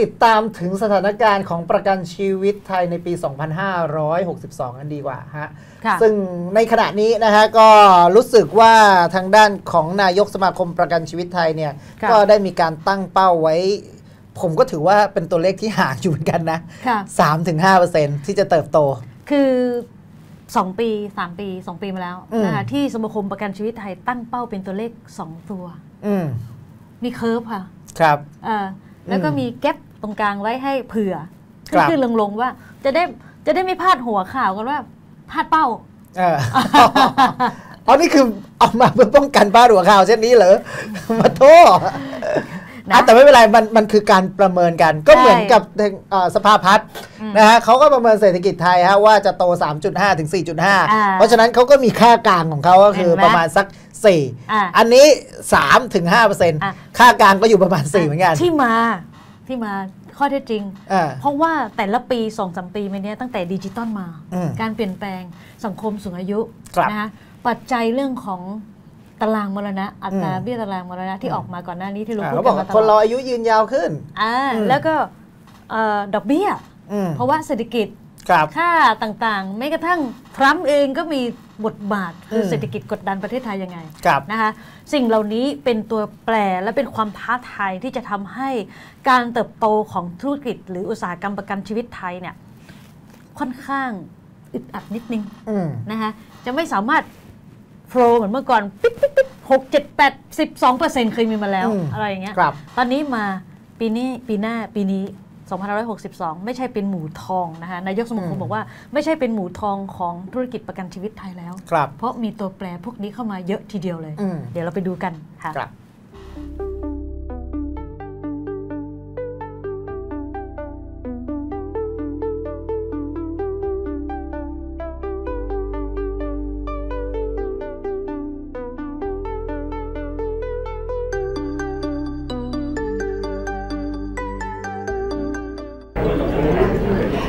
ติดตามถึงสถานการณ์ของประกันชีวิตไทยในปี 2562 กันดีกว่าฮะค่ะซึ่งในขณะนี้นะฮะก็รู้สึกว่าทางด้านของนายกสมาคมประกันชีวิตไทยเนี่ยค่ะก็ได้มีการตั้งเป้าไว้ ผมก็ถือว่าเป็นตัวเลขที่ห่างอยู่เหมือนกันนะค่ะ3-5%ที่จะเติบโต คือ2ปี3ปี2ปีมาแล้วอืมนะคะที่สมาคมประกันชีวิตไทยตั้งเป้าเป็นตัวเลข2ตัวอืมมีเคิร์ฟค่ะ ครับเอ่อแล้วก็อืมมีแก๊ป ตรงกลางไว้ให้เผื่อครัขึ้นบขึ้นลงลงๆว่า จะได้จะได้ไม่พลาดหัวข่าวกันว่าพลาดเป้าเอออ๋อนี่คือเอามาเพื่อป้องกันบ้าหัวข่าวเช่นนี้เหรอมาโทษนะอะแต่ไม่เป็นไรมันมันคือการประเมินกัน ก็เหมือนกับทางเอ่อสภาพัฒน์อืมนะฮะเขาก็ประเมินเศรษฐกิจไทยฮะว่าจะโต 3.5 ถึงอ่า4.5 เพราะฉะนั้นเขาก็มีค่ากลางของเขาก็คือเห็นไหมประมาณสัก4อ่าอันนี้ 3 ถึง5เปอร์เซ็นต์อะค่ากลางก็อยู่ประมาณ 4 เหมือนกัน ที่มา ที่มาข้อเท็จจริงอ่าเพราะว่าแต่ละปี2อสปีมาเนี้ยตั้งแต่ดิจิตอลมาอืมการเปลี่ยนแปลงสังคมสูงอายุครับนะคะปัจจัยเรื่องของตารางมรณะอัตราอืมเบี้ยตารางมรณะที่ออกมาก่อนหน้านี้ที่เราอ่าพูดเขาบกัอนกมาว่าตคนลเราอดอายุยืนยาวขึ้นอ่าอืมแล้วก็เอ่อดอกเบี้ยอืมเพราะว่าเศรษฐกิจครับค่าต่างๆแม้กระทั่งทรัมป์เองก็มี บทบาทคืออมเศรษฐกิจกดดันประเทศไทยยังไงครับนะคะสิ่งเหล่านี้เป็นตัวแปรและเป็นความท้าทายที่จะทำให้การเติบโตของธุรกิจ หรืออุตสาหกรรมประกันชีวิตไทยเนี่ยค่อนข้างอึดอัดนิดนึงอืมนะคะจะไม่สามารถโฟลเหมือนเมื่อก่อนปิ๊บปิ๊บปิ๊บหกเจ็ดแปดสิบสองเปอร์เซ็นต์เคยมีมาแล้วอืมอะไรอย่างเงี้ยครับตอนนี้มาปีนี้ปีหน้าปีนี้ 2562 ไม่ใช่เป็นหมูทองนะคะนายกสมาคอืมมบอกว่าไม่ใช่เป็นหมูทองของธุรกิจประกันชีวิตไทยแล้วครับเพราะมีตัวแปรพวกนี้เข้ามาเยอะทีเดียวเลยอืมเดี๋ยวเราไปดูกันค่ะ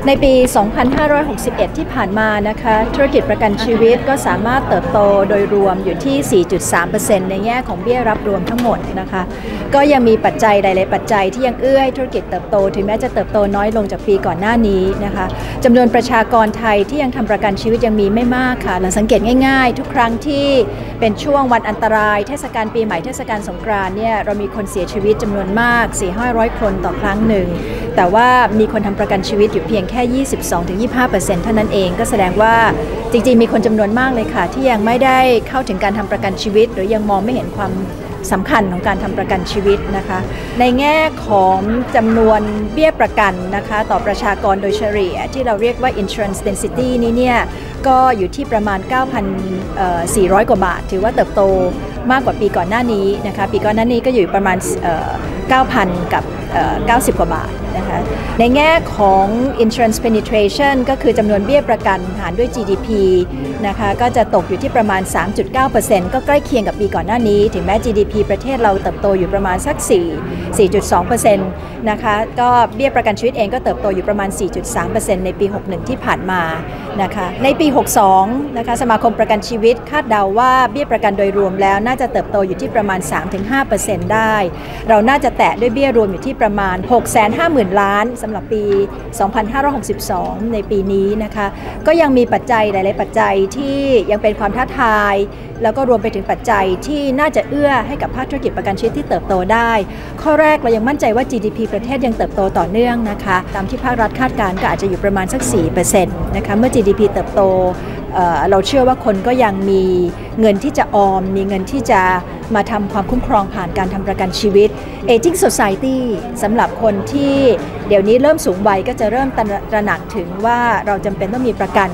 ในปี 2561 ที่ผ่านมานะคะ ธุรกิจประกันชีวิตก็สามารถเติบโตโดยรวมอยู่ที่ 4.3%ในแง่ของเบี้ยรับรวมทั้งหมดนะคะ ก็ยังมีปัจจัยหลาย ๆ ปัจจัยที่ยังเอื้อให้ธุรกิจเติบโต ถึงแม้จะเติบโตน้อยลงจากปีก่อนหน้านี้นะคะจำนวนประชากรไทยที่ยังทำประกันชีวิตยังมีไม่มากค่ะเราสังเกตง่าย ๆ ทุกครั้งที่เป็นช่วงวันอันตราย เทศกาลปีใหม่เทศกาลสงกรานเนี่ยเรามีคนเสียชีวิตจำนวนมาก 4-500 คนต่อครั้งหนึ่ง แต่ว่ามีคนทำประกันชีวิตอยู่เพียงแค่ 22-25%เท่านั้นเอง ก็แสดงว่าจริงๆ มีคนจำนวนมากเลยค่ะ ที่ยังไม่ได้เข้าถึงการทำประกันชีวิต หรือยังมองไม่เห็นความสำคัญของการทำประกันชีวิตนะคะ ในแง่ของจำนวนเบี้ยประกันนะคะ ต่อประชากรโดยเฉลี่ย ที่เราเรียกว่า insurance density นี้เนี่ย ก็อยู่ที่ประมาณ 9,400 กว่าบาท ถือว่าเติบโตมากกว่าปีก่อนหน้านี้นะคะ ปีก่อนหน้านี้ก็อยู่ประมาณ 9,000 กับ 90 กว่าบาท นะคะในแง่ของ insurance penetration ก็คือจำนวนเบี้ยประกันหารด้วย GDP นะคะก็จะตกอยู่ที่ประมาณ 3.9%ก็ใกล้เคียงกับปีก่อนหน้านี้ ถึงแม้ GDP ประเทศเราเติบโตอยู่ประมาณสัก 4 4.2%นะคะก็เบี้ยประกันชีวิตเองก็เติบโตอยู่ประมาณ 4.3%ในปี 61 ที่ผ่านมานะคะในปี 62 นะคะสมาคมประกันชีวิตคาดเดาว่าเบี้ยประกันโดยรวมแล้วน่าจะเติบโตอยู่ที่ประมาณ 3-5%ได้ เราน่าจะแตะด้วยเบี้ยรวมอยู่ที่ประมาณ650,000 ล้านสำหรับปี 2562 ในปีนี้นะคะ ก็ยังมีปัจจัยหลาย ๆ ปัจจัยที่ยังเป็นความท้าทาย แล้วก็รวมไปถึงปัจจัยที่น่าจะเอื้อให้กับภาคธุรกิจประกันชีวิตที่เติบโตได้ ข้อแรกเรายังมั่นใจว่า GDP ประเทศยังเติบโตต่อเนื่องนะคะ ตามที่ภาครัฐคาดการณ์ก็อาจจะอยู่ประมาณสัก 4%นะคะ เมื่อ GDP เติบโต เราเชื่อว่าคนก็ยังมีเงินที่จะออม มีเงินที่จะมาทำความคุ้มครองผ่านการทำประกันชีวิต Aging Society สำหรับคนที่เดี๋ยวนี้เริ่มสูงวัยก็จะเริ่มตระหนักถึงว่าเราจำเป็นต้องมีประกัน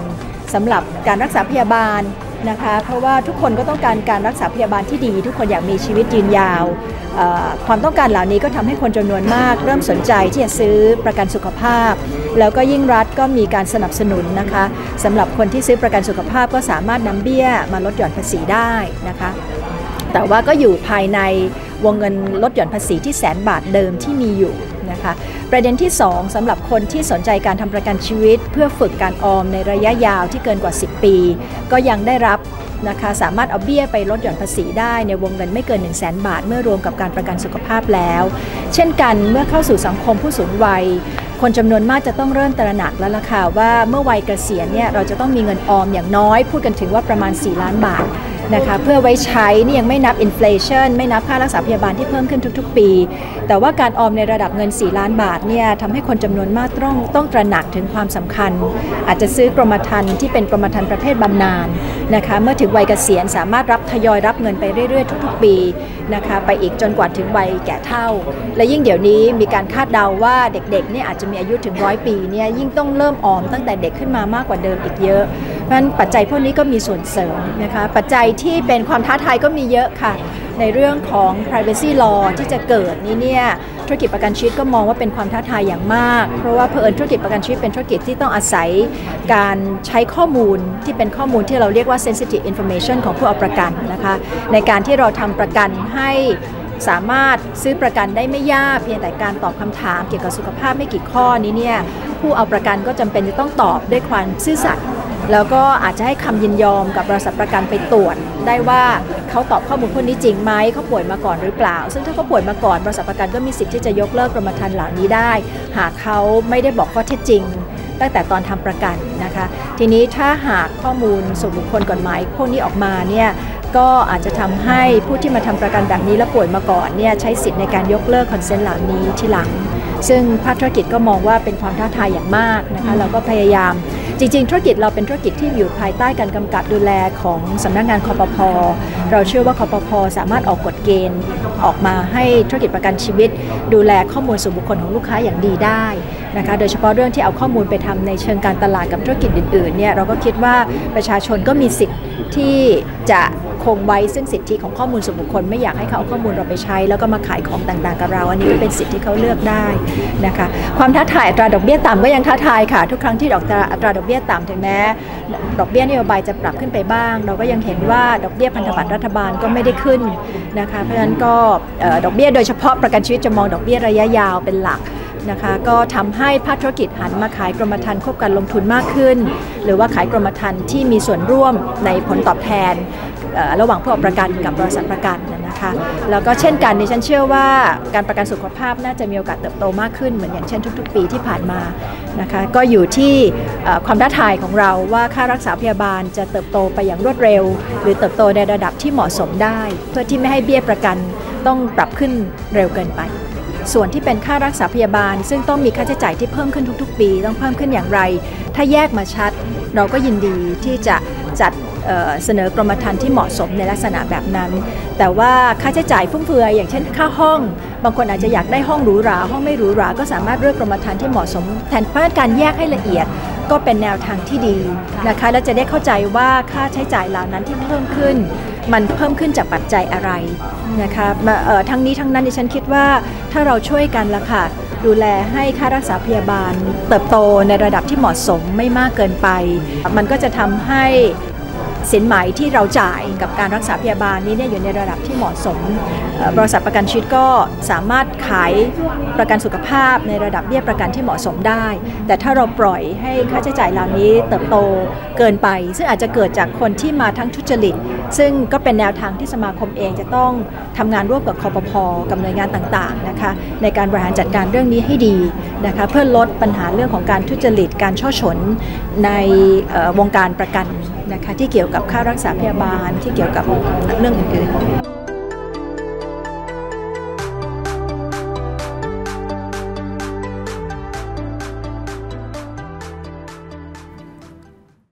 สำหรับการรักษาพยาบาล นะคะ เพราะว่าทุกคนก็ต้องการการรักษาพยาบาลที่ดี ทุกคนอยากมีชีวิตยืนยาว ความต้องการเหล่านี้ก็ทำให้คนจำนวนมาก เริ่มสนใจที่จะซื้อประกันสุขภาพ แล้วก็ยิ่งรัฐก็มีการสนับสนุนนะคะสำหรับคนที่ซื้อประกันสุขภาพก็สามารถนำเบี้ยมาลดหย่อนภาษีได้นะคะ แต่ว่าก็อยู่ภายในวงเงินลดหย่อนภาษีที่แสนบาทเดิมที่มีอยู่ นะคะ ประเด็นที่ 2สำหรับคนที่สนใจการทำประกันชีวิต เพื่อฝึกการออมในระยะยาวที่เกินกว่า 10 ปี ก็ยังได้รับนะคะสามารถเอาเบี้ยไปลดหย่อนภาษีได้ในวงเงินไม่เกิน 1 0 0 0 0แบาท เมื่อรวมกับการประกันสุขภาพแล้ว เช่นกันเมื่อเข้าสู่สังคมผู้สูงวัย คนจำนวนมากจะต้องเริ่มตระหนักแล้วล่ะค่ะว่าเมื่อวัยเกษียณเนี่ยเราจะต้องมีเงินออมอย่างน้อย พูดกันถึงว่าประมาณ 4 ล้านบาทนะคะเพื่อไว้ใช้นี่ยังไม่นับอินฟลชันไม่นับค่ารักษาพยาบาลที่เพิ่มขึ้นทุก ๆ ปี แต่ว่าการออมในระดับเงิน 4 ล้านบาทเนี่ยทำให้คนจำนวนมากต้องต้องตระหนักถึงความสำคัญ อาจจะซื้อกรมธรรม์ที่เป็นกรมธรรม์ประเภทบำนาญนะคะเมื่อถึงวัยเกษียณสามารถรับทยอยรับเงินไปเรื่อย ๆ ทุก ๆ ปีนะคะไปอีกจนกว่าถึงวัยแก่เท่า และยิ่งเดี๋ยวนี้มีการคาดเดาว่าเด็กๆเนี่ยอาจจะมีอายุถึงร้อยปีเนี่ยยิ่งต้องเริ่มออมตั้งแต่เด็กขึ้นมามากกว่าเดิมอีกเยอะ เพราะฉะนั้นปัจจัยพวกนี้ก็มีส่วนเสริมนะคะปัจจัยที่เป็นความท้าทายก็มีเยอะค่ะ ในเรื่องของ privacy law ที่จะเกิดนี้เนี่ยธุรกิจประกันชีวิตก็มองว่าเป็นความท้าทายอย่างมาก เพราะว่าเผอิญธุรกิจประกันชีวิตเป็นธุรกิจที่ต้องอาศัยการใช้ข้อมูลที่เป็นข้อมูลที่เราเรียกว่า sensitive information ของผู้เอาประกันนะคะในการที่เราทำประกันให้สามารถซื้อประกันได้ไม่ยากเพียงแต่การตอบคำถามเกี่ยวกับสุขภาพไม่กี่ข้อนี้เนี่ยผู้เอาประกันก็จำเป็นจะต้องตอบด้วยความซื่อสัตย์ แล้วก็อาจจะให้คำยินยอมกับบริษัทประกันไปตรวจ ได้ว่าเขาตอบข้อมูลพวกนี้จริงไหมเขาป่วยมาก่อนหรือเปล่า ซึ่งถ้าเขาป่วยมาก่อนบริษัทประกันก็มีสิทธิ์ที่จะยกเลิกกรมธรรม์เหล่านี้ได้ หากเขาไม่ได้บอกข้อเท็จจริง ตั้งแต่ตอนทำประกันนะคะ ทีนี้ถ้าหากข้อมูลส่วนบุคคลกฎหมายพวกนี้ออกมาเนี่ยก็อาจจะทำให้ผู้ที่มาทำประกันแบบนี้แล้วป่วยมาก่อนเนี่ยใช้สิทธิ์ในการยกเลิกคอนเซนต์เหล่านี้ทีหลัง ซึ่งภาคธุรกิจก็มองว่าเป็นความท้าทายอย่างมากนะคะเราก็พยายาม จริงๆ ธุรกิจเราเป็นธุรกิจที่อยู่ภายใต้การกำกับดูแลของสำนักงานคอปพอเราเชื่อว่าคอปพอสามารถออกกฎเกณฑ์ออกมาให้ธุรกิจประกันชีวิต ดูแลข้อมูลส่วนบุคคลของลูกค้าอย่างดีได้นะคะโดยเฉพาะเรื่องที่เอาข้อมูลไปทำในเชิงการตลาดกับธุรกิจอื่นๆเนี่ยเราก็คิดว่าประชาชนก็มีสิทธิ์ที่จะ คงไว้ซึ่งสิทธิของข้อมูลส่วนบุคคล ไม่อยากให้เขาเอาข้อมูลเราไปใช้ แล้วก็มาขายของต่างๆกับเรา อันนี้ก็เป็นสิทธิที่เขาเลือกได้นะคะความท้าทายอัตราดอกเบี้ยต่ำก็ยังท้าทายค่ะ ทุกครั้งที่ดอกอัตราดอกเบี้ยต่ำถึงแม้ดอกเบี้ยนโยบายจะปรับขึ้นไปบ้าง เราก็ยังเห็นว่าดอกเบี้ยพันธบัตรรัฐบาลก็ไม่ได้ขึ้นนะคะเพราะฉะนั้นก็ดอกเบี้ยโดยเฉพาะประกันชีวิตจะมองดอกเบี้ยระยะยาวเป็นหลักนะคะก็ทำให้ภาคธุรกิจหันมาขายกรมธรรม์ควบกันลงทุนมากขึ้น หรือว่าขายกรมธรรม์ที่มีส่วนร่วมในผลตอบแทน ระหว่างผู้ประกันกับบริษัทประกันนะคะแล้วก็เช่นกันดิฉันเชื่อว่าการประกันสุขภาพน่าจะมีโอกาสเติบโตมากขึ้นเหมือนอย่างเช่นทุก ๆ ปีที่ผ่านมานะคะก็อยู่ที่ความท้าทายของเราว่าค่ารักษาพยาบาลจะเติบโตไปอย่างรวดเร็ว หรือเติบโตในระดับที่เหมาะสมได้ เพื่อที่ไม่ให้เบี้ยประกันต้องปรับขึ้นเร็วเกินไปส่วนที่เป็นค่ารักษาพยาบาล ซึ่งต้องมีค่าใช้จ่ายที่เพิ่มขึ้นทุกๆ ปี ต้องเพิ่มขึ้นอย่างไร ถ้าแยกมาชัด เราก็ยินดีที่จะจัด เสนอกรมธรรม์ที่เหมาะสมในลักษณะแบบนั้น แต่ว่าค่าใช้จ่ายฟุ่มเฟือยอย่างเช่นค่าห้อง บางคนอาจจะอยากได้ห้องหรูหราห้องไม่หรูหราก็สามารถเลือกกรมธรรม์ที่เหมาะสมแทนเพราะการแยกให้ละเอียดก็เป็นแนวทางที่ดีนะคะและจะได้เข้าใจว่าค่าใช้จ่ายเหล่านั้นที่เพิ่มขึ้น มันเพิ่มขึ้นจากปัจจัยอะไรนะคะทั้งนี้ทั้งนั้นดิฉันคิดว่าถ้าเราช่วยกันละค่ะดูแลให้ค่ารักษาพยาบาล เติบโตในระดับที่เหมาะสมไม่มากเกินไป มันก็จะทำให้ สินไหมที่เราจ่ายกับการรักษาพยาบาลนี้เนี่ยอยู่ในระดับที่เหมาะสม บริษัทประกันชีวิตก็สามารถขายประกันสุขภาพในระดับเบี้ยประกันที่เหมาะสมได้ แต่ถ้าเราปล่อยให้ค่าใช้จ่ายเหล่านี้เติบโตเกินไป ซึ่งอาจจะเกิดจากคนที่มาทั้งทุจริต ซึ่งก็เป็นแนวทางที่สมาคมเองจะต้องทำงานร่วมกับคอปพอกับหน่วยงานต่างๆนะคะในการบริหารจัดการเรื่องนี้ให้ดีนะคะเพื่อลดปัญหาเรื่องของการทุจริตการช่อฉนในวงการประกัน นะคะที่เกี่ยวกับค่ารักษาพยาบาลที่เกี่ยวกับเรื่องอื่นๆ